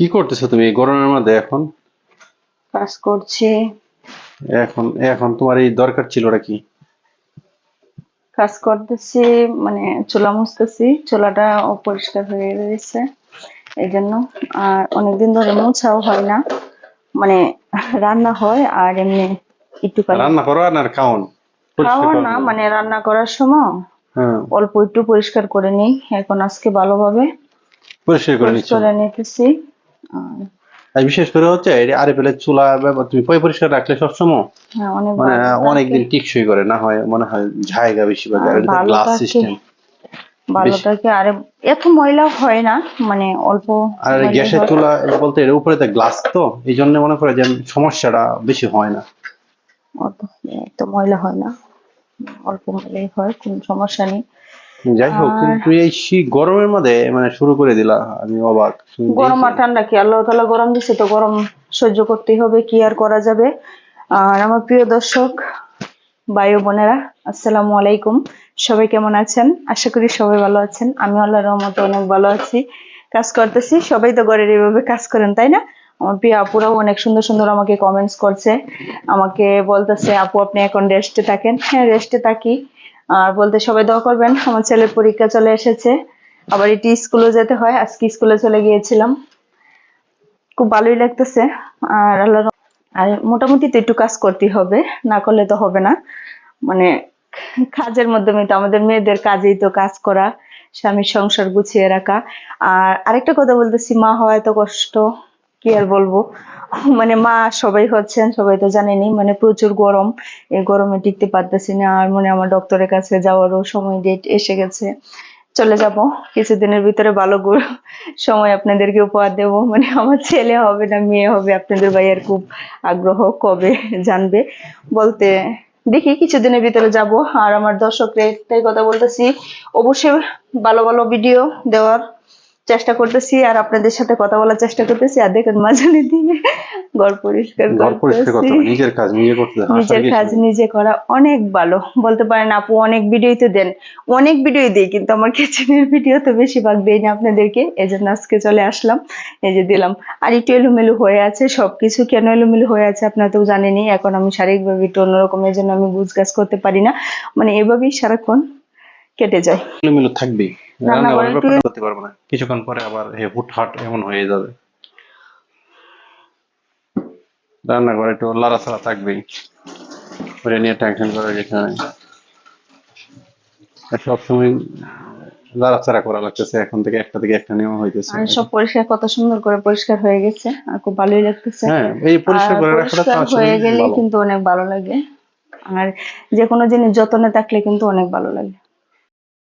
কি করতেছো তুমি? এই গরমের মধ্যে এখন? কাজ করছি। এখন এখন তোমার এই দরকার ছিল ওটা কি কাজ করতেছি মানে চুলা মুছতেছি। চুলাটা অপরিষ্কার হয়ে রয়েছে এই জন্য আর অনেকদিন ধরে মোছাও হয় না। মানে রান্না হয় আর এমনি একটু রান্না করো আর খাওন খাওয়া না মানে রান্না করার সময় হ্যাঁ। অল্প একটু পরিষ্কার করে নিই। এখন আজকে ভালোভাবে পরিষ্কার করে নিতেছি। আর বিশেষ করে হচ্ছে আরে পেলে চুলা তুমি পয় পরিষ্কার রাখলে সবসময় হ্যাঁ মানে অনেকদিন টিকসই করে না হয় মনে হয় জায়গা বেশি বা গ্লাস সিস্টেম এত ময়লা হয় না মানে অল্প আর গ্যাসের চুলা বলতে এর উপরে তো গ্লাস তো এই জন্য মনে করে যে সমস্যাটা বেশি হয় না। অত ময়লা হয় না অল্প ময়লাই হয় কোনো সমস্যা নেই। যাই হোক কিন্তু এই গরমের মধ্যে মানে শুরু করে দিলা আমি অবাক গরম আর ঠান্ডা কি? আল্লাহ তালা গরম দিছে তো গরম সহ্য করতেই হবে কি আর করা যাবে? আর আমার প্রিয় দর্শক ভাই বোনেরা আসসালামু আলাইকুম। সবাই কেমন আছেন? আশা করি সবাই ভালো আছেন। আমি আল্লাহর রহমতে অনেক ভালো আছি। কাজ করতেছি সবাই তো ঘরের এইভাবে কাজ করেন তাই না? আমার প্রিয় আপুরাও অনেক সুন্দর সুন্দর আমাকে কমেন্টস করছে আমাকে বলতেছে আপু আপনি এখন রেস্টে থাকেন? হ্যাঁ রেস্টে থাকি। আর বলতে সবাই দোয়া করবেন, আমার ছেলের পরীক্ষা চলে এসেছে। আবার এটি স্কুলে যেতে হয়, আজকে স্কুলে চলে গিয়েছিলাম। খুব ভালোই লাগতেছে, আর আল্লাহ আর মোটামুটি তো একটু কাজ করতেই হবে, না করলে তো হবে না। মানে কাজের মাধ্যমে তো আমাদের মেয়েদের কাজেই তো কাজ করা, স্বামীর সংসার গুছিয়ে রাখা। আর আরেকটা কথা বলতেছি, মা হওয়া এত কষ্ট। কি আর বলব? মানে মা সবাই হচ্ছেন, সবাই তো জানেনি মানে প্রচুর গরম। এই গরমে টিকতে পারতেছি না, আর মনে আমার ডক্টরের কাছে যাওয়ারও সময় ডেট এসে গেছে। চলে যাব, কিছুদিনের ভিতরে ভালো সময় আপনাদেরকে উপহার দেব। মানে আমার ছেলে হবে না, মেয়ে হবে, আপনাদের ভাইয়ের খুব আগ্রহ কবে জানবে? বলতে দেখি, কিছুদিনের ভিতরে যাব। আর আমার দর্শকরা একটাই কথা বলতেছি, অবশ্যই ভালো ভালো ভিডিও দেওয়ার চেষ্টা করতেছি আর আপনাদের সাথে কথা বলার চেষ্টা করতেছি। আর দেখেন মাঝানি দিয়ে ঘর পরিষ্কার নিজের কাজ নিজে করতে নিজের কাজ নিজে করা অনেক ভালো। বলতে পারেন আপু অনেক ভিডিওই তো দেন। অনেক ভিডিওই দিই কিন্তু আমার কিচেনের ভিডিও তো বেশিরভাগ দেই না আপনাদেরকে। এই জন্য আজকে চলে আসলাম। এই যে দিলাম। আর একটু এলোমেলো হয়ে আছে সবকিছু কেন এলোমেলো হয়ে আছে আপনারা তো জানেনই। এখন আমি শারীরিকভাবে একটু অন্যরকম এই জন্য আমি গুছ গাছ করতে পারি না। মানে এভাবেই সারাক্ষণ কেটে যায়। এলোমেলো থাকবেই। রান্না করতে পারব না। কিছুক্ষণ পরে আবার হুটহাট এমন হয়ে যাবে। রান্না করে একটু লড়াছাড়া থাকবেই। ওটা নিয়ে টেনশন করার কিছু নাই। সবসময় লড়াছাড়া করা লাগতেছে এখন থেকে একটা থেকে একটা নিয়ম হইতেছে। আর সব পরিষ্কার কত সুন্দর করে পরিষ্কার হয়ে গেছে আর খুব ভালোই লাগতেছে। হ্যাঁ এই পরিষ্কার করে রাখাটা হয়ে গেলে কিন্তু অনেক ভালো লাগে। আর যে কোনো জিনিস যত্নে থাকলে কিন্তু অনেক ভালো লাগে।